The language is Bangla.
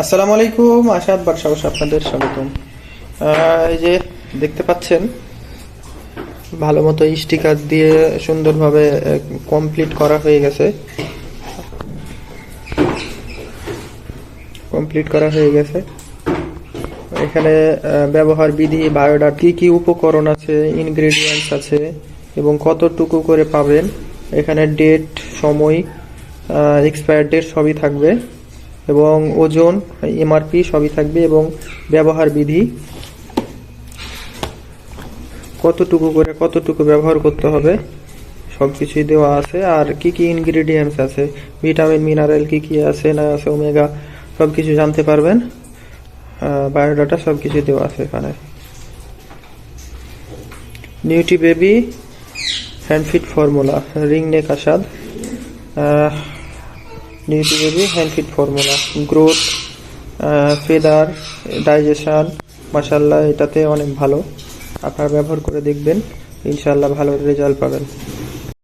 আসসালামু আলাইকুম, আশাদ বারসাউস আপনাদের স্বাগতম। এই যে দেখতে পাচ্ছেন, ভালো মতো স্টিকার দিয়ে সুন্দরভাবে কমপ্লিট করা হয়ে গেছে। কমপ্লিট করা হয়ে গেছে। এখানে ব্যবহার বিধি, বায়োডাটা, কি কি উপকরণ আছে ইনগ্রেডিয়েন্টস আছে, এবং কতটুকু করে পাবেন, এখানে ডেট সময় এক্সপায়ার ডেট সবই থাকবে। এবং ওজন এমআরপি সবই থাকবে এবং ব্যবহার বিধি কতটুকু করে কতটুকু ব্যবহার করতে হবে সব কিছুই দেওয়া আছে। আর কি কি ইনগ্রেডিয়েন্টস আছে? ভিটামিন মিনারেল কি কি আছে, না আছে ওমেগা সব কিছু জানতে পারবেন। বায়োডাটা সব কিছু দেওয়া আছে এখানে। নিউটি baby hand feed formula ring neck Asad. Baby hand feed formula growth feather digestion মাসাল্লাহ এটাতে অনেক ভালো আপনারা ব্যবহার করে দেখবেন ইনশাল্লাহ ভালো রেজাল্ট পাবেন।